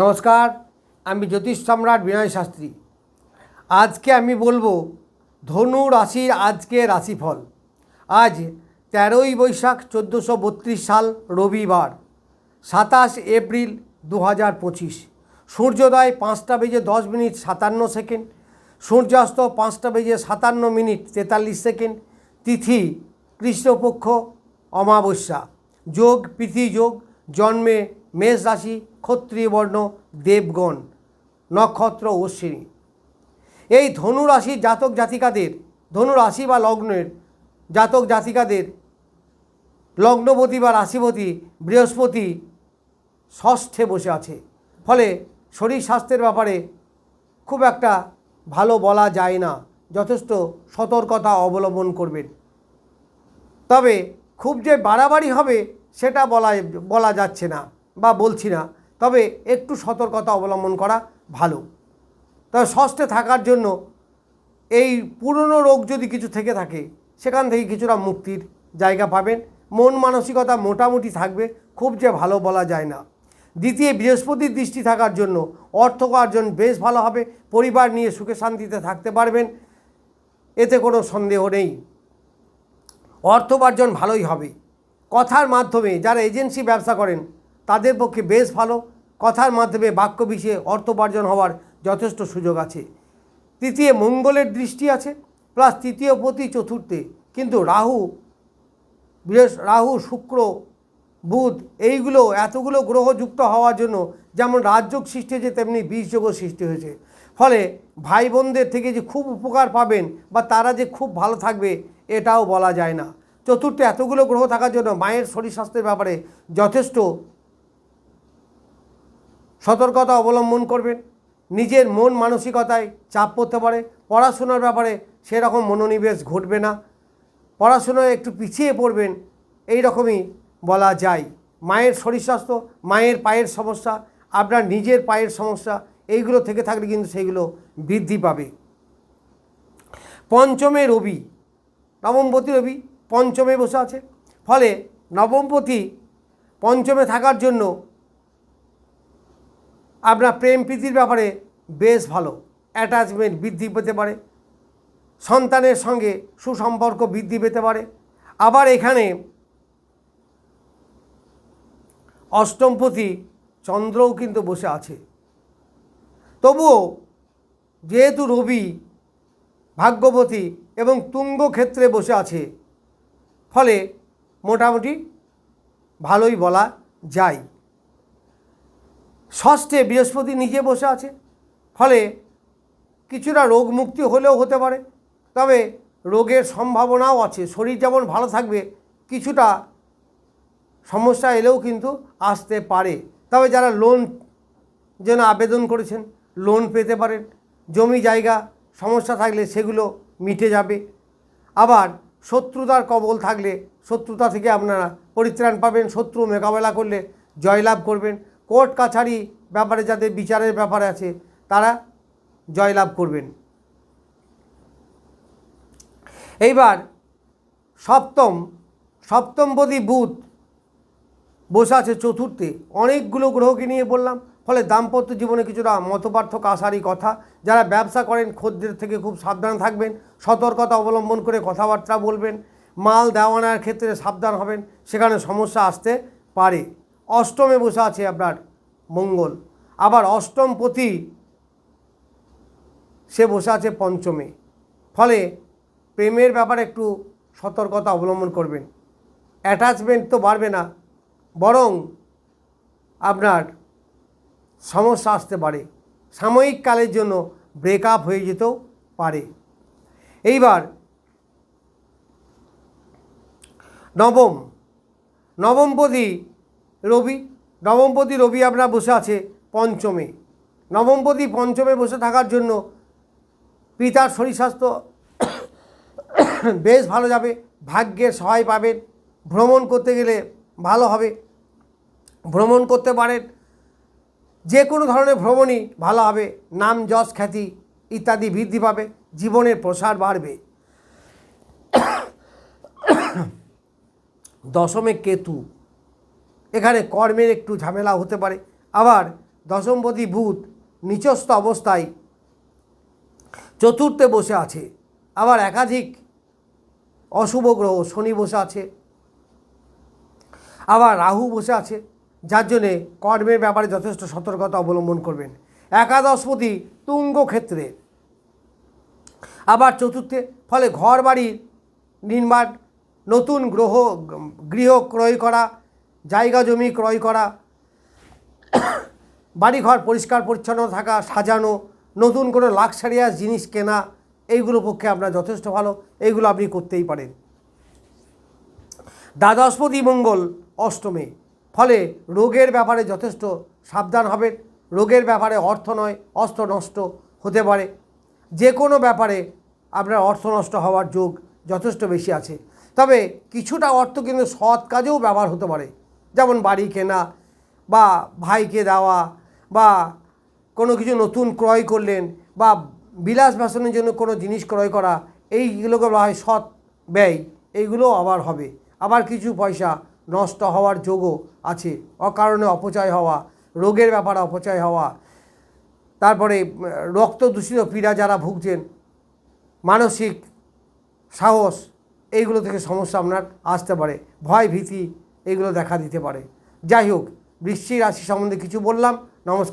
নমস্কার, আমি জ্যোতিষ সম্রাট বিনয় শাস্ত্রী। আজকে আমি বলব, ধনু রাশির আজকে রাশিফল। আজ তেরোই বৈশাখ চোদ্দোশো বত্রিশ সাল, রবিবার, সাতাশ এপ্রিল দু হাজার পঁচিশ। সূর্যোদয় পাঁচটা বেজে দশ মিনিট সাতান্ন সেকেন্ড, সূর্যাস্ত পাঁচটা বেজে সাতান্ন মিনিট তেতাল্লিশ সেকেন্ড, তিথি কৃষ্ণপক্ষ অমাবস্যা, যোগ প্রীতি যোগ জন্মে মেষ রাশি, ক্ষত্রিয় বর্ণ, দেবগণ, নক্ষত্র অশ্বিনী এই ধনু রাশির জাতক জাতিকাদের, ধনু রাশি বা লগ্নের জাতক জাতিকাদের লগ্নপতি বা রাশিপতি বৃহস্পতি ষষ্ঠে বসে আছে। ফলে শরীর স্বাস্থ্যের ব্যাপারে খুব একটা ভালো বলা যায় না। যথেষ্ট সতর্কতা অবলম্বন করবেন। তবে খুব যে বাড়াবাড়ি হবে সেটা বলা বলা যাচ্ছে না। বা বলছি না, তবে একটু সতর্কতা অবলম্বন করা ভালো। তবে ষষ্ঠে থাকার জন্য এই পুরনো রোগ যদি কিছু থেকে থাকে, সেখান থেকে কিছুটা মুক্তির জায়গা পাবেন। মন মানসিকতা মোটামুটি থাকবে, খুব যে ভালো বলা যায় না। দ্বিতীয়, বৃহস্পতির দৃষ্টি থাকার জন্য অর্থ উপার্জন বেশ ভালো হবে। পরিবার নিয়ে সুখে শান্তিতে থাকতে পারবেন, এতে কোনো সন্দেহ নেই। অর্থ উপার্জন ভালোই হবে। কথার মাধ্যমে যারা এজেন্সি ব্যবসা করেন তাদের পক্ষে বেশ ভালো। কথার মাধ্যমে বাক্য বিষয়ে অর্থ উপার্জন হওয়ার যথেষ্ট সুযোগ আছে। তৃতীয়, মঙ্গলের দৃষ্টি আছে প্লাস তৃতীয় প্রতি চতুর্থে। কিন্তু রাহু বৃহস্প রাহু, শুক্র, বুধ, এইগুলো এতগুলো গ্রহ যুক্ত হওয়ার জন্য যেমন রাজযোগ সৃষ্টি হয়েছে, তেমনি বীজযোগও সৃষ্টি হয়েছে। ফলে ভাই বোনদের থেকে যে খুব উপকার পাবেন বা তারা যে খুব ভালো থাকবে, এটাও বলা যায় না। চতুর্থে, এতগুলো গ্রহ থাকার জন্য মায়ের শরীর স্বাস্থ্যের ব্যাপারে যথেষ্ট সতর্কতা অবলম্বন করবেন। নিজের মন মানসিকতায় চাপ পড়তে পারে। পড়াশোনার ব্যাপারে সেরকম মনোনিবেশ ঘটবে না। পড়াশোনায় একটু পিছিয়ে পড়বেন এই রকমই বলা যায়। মায়ের শরীর স্বাস্থ্য, মায়ের পায়ের সমস্যা, আপনার নিজের পায়ের সমস্যা, এইগুলো থেকে থাকলে কিন্তু সেইগুলো বৃদ্ধি পাবে। পঞ্চমে রবি, নবমপতি রবি পঞ্চমে বসে আছে। ফলে নবমপতি পঞ্চমে থাকার জন্য আপনার প্রেম প্রীতির ব্যাপারে বেশ ভালো অ্যাটাচমেন্ট বৃদ্ধি পেতে পারে, সন্তানের সঙ্গে সুসম্পর্ক বৃদ্ধি পেতে পারে। আবার এখানে অষ্টমপতি চন্দ্রও কিন্তু বসে আছে। তবুও যেহেতু রবি ভাগ্যবতী এবং তুঙ্গ ক্ষেত্রে বসে আছে, ফলে মোটামুটি ভালোই বলা যায়। ষষ্ঠে বৃহস্পতি নিজে বসে আছে। ফলে কিছুটা রোগ মুক্তি হলেও হতে পারে। তবে রোগের সম্ভাবনাও আছে। শরীর যেমন ভালো থাকবে, কিছুটা সমস্যা এলেও কিন্তু আসতে পারে। তবে যারা লোন যেন আবেদন করেছেন লোন পেতে পারেন। জমি জায়গা সমস্যা থাকলে সেগুলো মিটে যাবে। আবার শত্রুতার কবল থাকলে শত্রুতা থেকে আপনারা পরিত্রাণ পাবেন। শত্রু মোকাবেলা করলে জয়লাভ করবেন। কোর্ট কাছারি ব্যাপারে যাদের বিচারের ব্যাপারে আছে, তারা জয়লাভ করবেন। এইবার সপ্তম সপ্তমপদী বুধ বসে আছে চতুর্থে। অনেকগুলো গ্রহকে নিয়ে বললাম, ফলে দাম্পত্য জীবনে কিছুটা মতপার্থক্য আসারই কথা। যারা ব্যবসা করেন, খদ্দের থেকে খুব সাবধান থাকবেন, সতর্কতা অবলম্বন করে কথাবার্তা বলবেন, মাল দেওয়ানার ক্ষেত্রে সাবধান হবেন, সেখানে সমস্যা আসতে পারে। অষ্টমে বসে আছে আপনার মঙ্গল। আবার অষ্টম পতি সে বসে আছে পঞ্চমে। ফলে প্রেমের ব্যাপারে একটু সতর্কতা অবলম্বন করবেন। অ্যাটাচমেন্ট তো বাড়বে না, বরং আপনার সমস্যা আসতে পারে। সাময়িক কালের জন্য ব্রেকআপ হয়ে যেতেও পারে। এইবার নবম নবমপদী রবি নবমপদী রবি আপনার বসে আছে পঞ্চমে। নবমপদী পঞ্চমে বসে থাকার জন্য পিতার শরীর স্বাস্থ্য বেশ ভালো যাবে, ভাগ্যের সহায় পাবেন, ভ্রমণ করতে গেলে ভালো হবে। ভ্রমণ করতে পারেন, যে কোনো ধরনের ভ্রমণই ভালো হবে, নাম, যশ, খ্যাতি ইত্যাদি বৃদ্ধি পাবে, জীবনের প্রসার বাড়বে। দশমে কেতু এখানে কর্মের একটু ঝামেলা হতে পারে। আবার দশমপতি বুধ নিচস্থ অবস্থায় চতুর্থে বসে আছে। আবার একাধিক অশুভ গ্রহ শনি বসে আছে। আবার রাহু বসে আছে। যার জন্যে কর্মের ব্যাপারে যথেষ্ট সতর্কতা অবলম্বন করবেন। একাদশপতি তুঙ্গ ক্ষেত্রে। আবার চতুর্থে, ফলে ঘর বাড়ির নির্মাণ, নতুন গ্রহ, গৃহ ক্রয় করা জায়গা জমি ক্রয় করা, বাড়িঘর পরিষ্কার পরিচ্ছন্ন থাকা, সাজানো, নতুন করে লাক্সারিয়াস জিনিস কেনা, এইগুলো পক্ষে আপনার যথেষ্ট ভালো, এইগুলো আপনি করতেই পারেন। দ্বাদশপতি মঙ্গল অষ্টমে, ফলে রোগের ব্যাপারে যথেষ্ট সাবধান হবেন, রোগের ব্যাপারে অর্থ নয়, অস্ত্র নষ্ট হতে পারে। যে কোনো ব্যাপারে আপনার অর্থ নষ্ট হওয়ার যোগ যথেষ্ট বেশি আছে। তবে কিছুটা অর্থ কিন্তু সৎ কাজেও ব্যবহার হতে পারে। যেমন বাড়ি কেনা বা ভাইকে দেওয়া বা কোনো কিছু নতুন ক্রয় করলেন বা বিলাস বাসনের জন্য কোনো জিনিস ক্রয় করা, এইগুলোকে বলা হয় সৎ ব্যয়। এইগুলো আবার হবে। আবার কিছু পয়সা নষ্ট হওয়ার যোগও আছে। অকারণে অপচয় হওয়া, রোগের ব্যাপারে অপচয় হওয়া। তারপরে, রক্ত দূষিত পীড়া যারা ভুগছেন, মানসিক সাহস, এইগুলো থেকে সমস্যা আপনার আসতে পারে। ভয় ভীতি এইগুলো দেখা দিতে পারে। যাই হোক বৃষ্টি রাশি সম্বন্ধে কিছু বললাম। নমস্কার।